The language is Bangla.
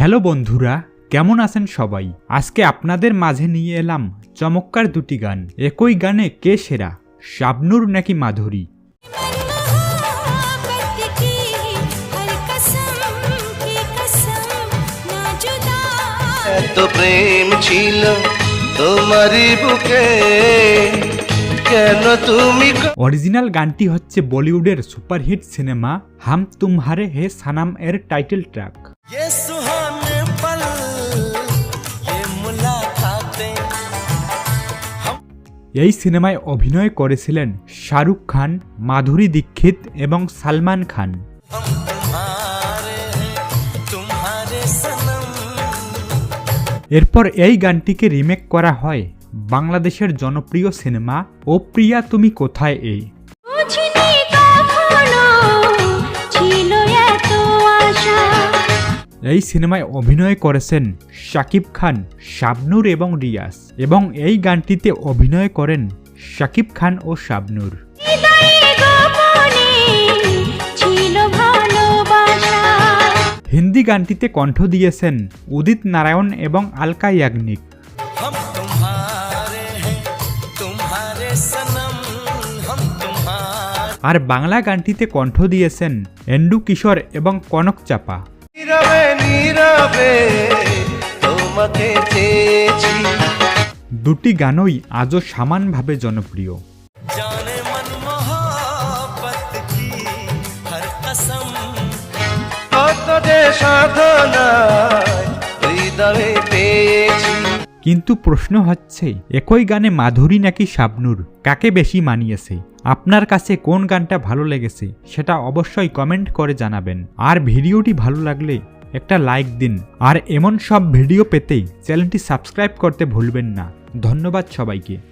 হ্যালো বন্ধুরা কেমন আছেন সবাই? আজকে আপনাদের মাঝে নিয়ে এলাম চমৎকার দুটি গান। একই গানে কে সেরা? শাবনুর নাকি মাধুরী? তো প্রেম ছিল তোমারই বুকে কেন তুমি অরিজিনাল গানটি হচ্ছে বলিউডের সুপারহিট সিনেমা হাম তুমহারে হে সানাম এর টাইটেল ট্র্যাক। এই সিনেমায় অভিনয় করেছিলেন শাহরুখ খান, মাধুরী দীক্ষিত এবং সালমান খান। এরপর এই গানটিকে রিমেক করা হয় বাংলাদেশের জনপ্রিয় সিনেমা ও প্রিয়া তুমি কোথায় এই? এই সিনেমায় অভিনয় করেছেন শাকিব খান শাবনুর এবং রিয়াস এবং এই গানটিতে অভিনয় করেন শাকিব খান ও শাবনুর। হিন্দি গানটিতে কণ্ঠ দিয়েছেন উদিত নারায়ণ এবং আলকা ইয়াগনিক। আর বাংলা গানটিতে কণ্ঠ দিয়েছেন এন্ডু কিশোর এবং কনক চাপা। দুটি গানই আজও সমানভাবে জনপ্রিয়। কিন্তু প্রশ্ন হচ্ছে একই গানে মাধুরী নাকি শাবনুর? কাকে বেশি মানিয়েছে? আপনার কাছে কোন গানটা ভালো লেগেছে? সেটা অবশ্যই কমেন্ট করে জানাবেন। আর ভিডিওটি ভালো লাগলে একটা লাইক দিন। আর এমন সব ভিডিও পেতেই চ্যানেলটি সাবস্ক্রাইব করতে ভুলবেন না। ধন্যবাদ সবাইকে।